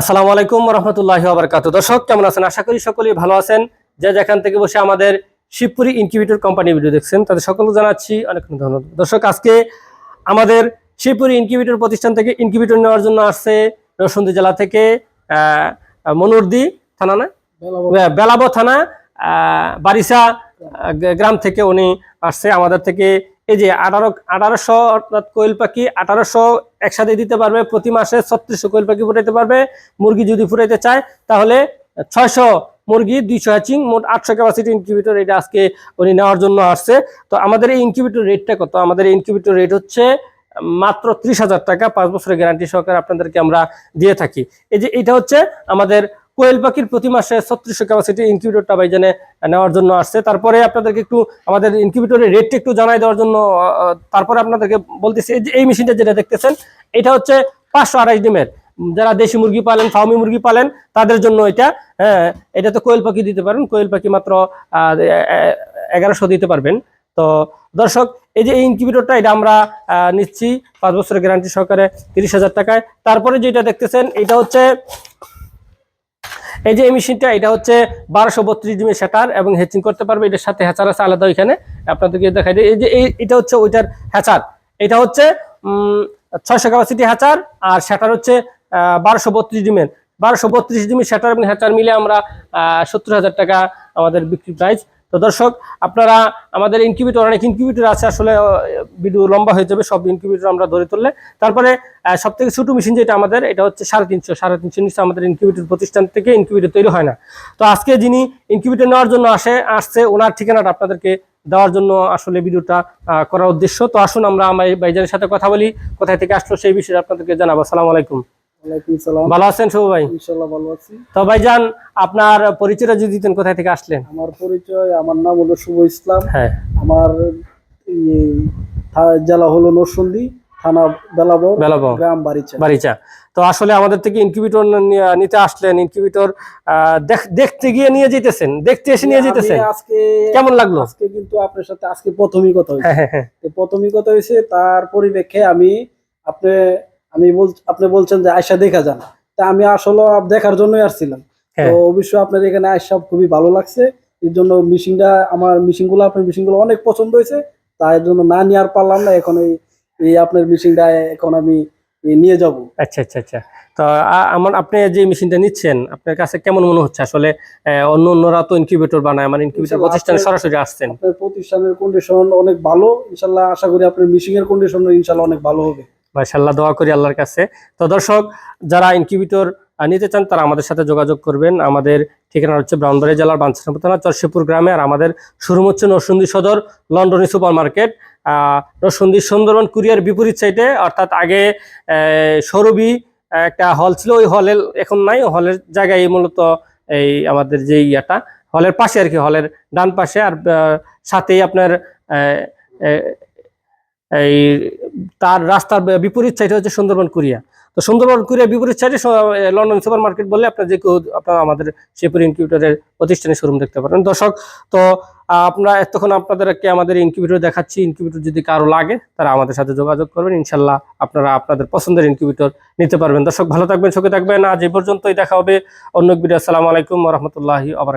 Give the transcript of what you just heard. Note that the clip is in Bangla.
আসসালামু আলাইকুম রহমতুল্লাহ আবরকাত দর্শক কেমন আছেন? আশা করি সকলেই ভালো আছেন। যে যেখান থেকে বসে আমাদের শিবপুরি ইনকিউবেটর কোম্পানি ভিডিও দেখছেন তাদের সকলকে জানাচ্ছি অনেক ধন্যবাদ। দর্শক আজকে আমাদের শিবপুরি ইনকিউবেটর প্রতিষ্ঠান থেকে ইনকিউবেটর নেওয়ার জন্য আসছে রসুন্দি জেলা থেকে মনুরদি থানা না? বেলাবো থানা বারিসা গ্রাম থেকে উনি আসছে আমাদের থেকে। এই যে আঠারো আঠারোশো অর্থাৎ কোয়েল পাখি আঠারোশো একসাথে দিতে পারবে, প্রতি মাসে ছত্রিশশো কোয়েল পাখি ফুটাইতে পারবে। মুরগি যদি ফুটাইতে চায়, তাহলে ছয়শো মুরগি, দুইশো হ্যাচিং, মোট আটশো ক্যাপাসিটি ইনকিউবেটর এটা আজকে উনি নেওয়ার জন্য আসছে। তো আমাদের এই ইনকিউবেটর রেটটা কত? আমাদের এই ইনকিউবেটর রেট হচ্ছে, মাত্র ত্রিশ হাজার টাকা, পাঁচ বছরের গ্যারান্টি সহকারে আপনাদেরকে আমরা দিয়ে থাকি। এই যে এটা হচ্ছে আমাদের কোয়েল পাখির প্রতি মাসে ছত্রিশশো ক্যাপাসিটি ইনকিউবেটরটা বাইজানে নেওয়ার জন্য আসছে। তারপরে আপনাদেরকে একটু আমাদের ইনকিউবেটরের রেটটা একটু জানাই দেওয়ার জন্য তারপরে আপনাদেরকে বলতেছি, এই মেশিনটা যেটা দেখতেছেন, এটা হচ্ছে পাঁচশো আড়াইশ ডিমের। যারা দেশি মুরগি পালেন ফাউমি মুরগি পালেন, তাদের জন্য এটা হ্যাঁ এটা তো কোয়েল পাখি দিতে পারেন কোয়েল পাখি মাত্র এগারোশো দিতে পারবেন। তো দর্শক, এই যে এই ইনকিউবেটরটা এটা আমরা নিচ্ছি পাঁচ বছরের গ্যারান্টি সহকারে তিরিশ হাজার টাকায়। তারপরে যেটা দেখতেছেন, এটা হচ্ছে এই যে এই মেশিনটা, এটা হচ্ছে বারোশো বত্রিশ ডিমের সেটার এবং হ্যাচিং করতে পারবে। এটার সাথে হ্যাচার আছে আলাদা ওইখানে। আপনাদেরকে দেখাই দিই। এই যে এটা হচ্ছে ওইটার হ্যাচার। এটা হচ্ছে ছয়শো ক্যাপাসিটি হ্যাচার আর সেটার হচ্ছে বারোশো বত্রিশ ডিমের। বারোশো বত্রিশ ডিমের সেটার এবং হ্যাচার মিলে আমরা সত্তর হাজার টাকা আমাদের বিক্রি প্রাইস তো দর্শক, আপনারা আমাদের ইনকিউবেটর অনেক ইনকিউবেটর আছে, আসলে ভিডিও লম্বা হয়ে যাবে, সব ইনকিউবেটর আমরা ধরে তুললে। তারপরে সব থেকে ছোটো মেশিন যেটা আমাদের, এটা হচ্ছে সাড়ে তিনশো। সাড়ে তিনশো নিচে আমাদের ইনকিউবেটর প্রতিষ্ঠান থেকে ইনকিউবেটর তৈরি হয় না। তো আজকে যিনি ইনকিউবেটর নেওয়ার জন্য আসে, আসছে, ওনার ঠিকানাটা আপনাদেরকে দেওয়ার জন্য আসলে ভিডিওটা করার উদ্দেশ্য। তো আসুন, আমরা আমার ভাইজানের সাথে কথা বলি, কোথায় থেকে আসলো সেই বিষয়ে আপনাদেরকে জানাব। আসসালামু আলাইকুম। সালাম ভালো আছেন শুভ ভাই? ইনশাল্লাহ ভালো আছি। তো ভাইজান আপনার পরিচয়টা যদি দিতেন কোথায় থেকে আসলেন? আমার পরিচয় আমার নাম হলো শুভ ইসলাম। হ্যাঁ। আমার জেলা হলো নরসিংদী থানা বেলাবর বেলাবর। গ্রাম বাড়িচা বাড়িচা তো আসলে আমাদের থেকে ইনকিউবেটর নিতে আসলেন ইনকিউবেটর দেখতে গিয়ে নিয়ে যেতেছেন দেখতে এসে নিয়ে যেতেছেন। আজকে কেমন লাগল? আজকে কিন্তু আপনার সাথে আজকে প্রথমই কথা হয়েছে। হ্যাঁ হ্যাঁ প্রথমই কথা হয়েছে তার পরিপ্রেক্ষে আমি আপনি আমি বল আপনি বলছেন যে আয়সা দেখা যান। তা আমি আসলে দেখার জন্যই আসছিলাম। তো হ্যাঁ। অবশ্যই আপনার এখানে আয়সা খুবই ভালো লাগছে। এর জন্য মিশিংটা আমার মিশিংগুলো আপনার মিশিংগুলো অনেক পছন্দ হয়েছে। তাই জন্য না নিয়ে আর পারলাম না। এখন এই এই আপনার মিশিংটা এখন আমি নিয়ে যাব। আচ্ছা আচ্ছা আচ্ছা। তো আমার আপনি যে মেশিনটা নিচ্ছেন আপনার কাছে কেমন মনে হচ্ছে? আসলে অন্য অন্যরা তো ইনকিউবেটর বানায় মানে ইনকিউবেটর প্রতিষ্ঠানে সরাসরি আসছেন। আপনার প্রতিষ্ঠানের কন্ডিশন অনেক ভালো। ইনশাল্লাহ আশা করি আপনার মিশিং এর কন্ডিশন ইনশাল্লাহ অনেক ভালো হবে। মাশাল্লাহ দোয়া করি আল্লাহর কাছে। তো দর্শক যারা ইনকিউবেটর নিতে চান তারা আমাদের সাথে যোগাযোগ করবেন। আমাদের ঠিকানা হচ্ছে ব্রাউনবাড়ি জেলার বাঞ্ছানপুর থানা চরশিপুর গ্রামে। আর আমাদের শোরুম হচ্ছে নরসুন্দি সদর লন্ডনী super market Narsundi Sundarban courier বিপরীত সাইডে অর্থাৎ আগে আহ, একটা হল ছিল। ওই হলের এখন নাই হলের জায়গায় মূলত এই আমাদের যে ইয়াটা হলের পাশে আর কি হলের ডান পাশে। আর সাথেই আপনার এই তার রাস্তার বিপরীত সাইডে হচ্ছে সুন্দরবন, কুরিয়া। তো সুন্দরবন কুরিয়া বিপরীত সাইডে লন্ডন সুপার মার্কেট বললে আপনার যে কেউ, আপনারা আমাদের শিবপুর ইনকিউবেটরের প্রতিষ্ঠানের শোরুম দেখতে পারেন। দর্শক, তো আপনারা এতক্ষণ আপনাদেরকে আমাদের ইনকিউবেটর দেখাচ্ছি। ইনকিউবেটর যদি কারও লাগে, তারা আমাদের সাথে যোগাযোগ করবেন। ইনশাল্লাহ আপনারা আপনাদের পছন্দের ইনকিউবেটর নিতে পারবেন। দর্শক, ভালো থাকবেন, সুখে থাকবেন। আজ এই পর্যন্তই। দেখা হবে অন্য ভিডিও আসসালামু আলাইকুম রহমতুল্লাহি আবার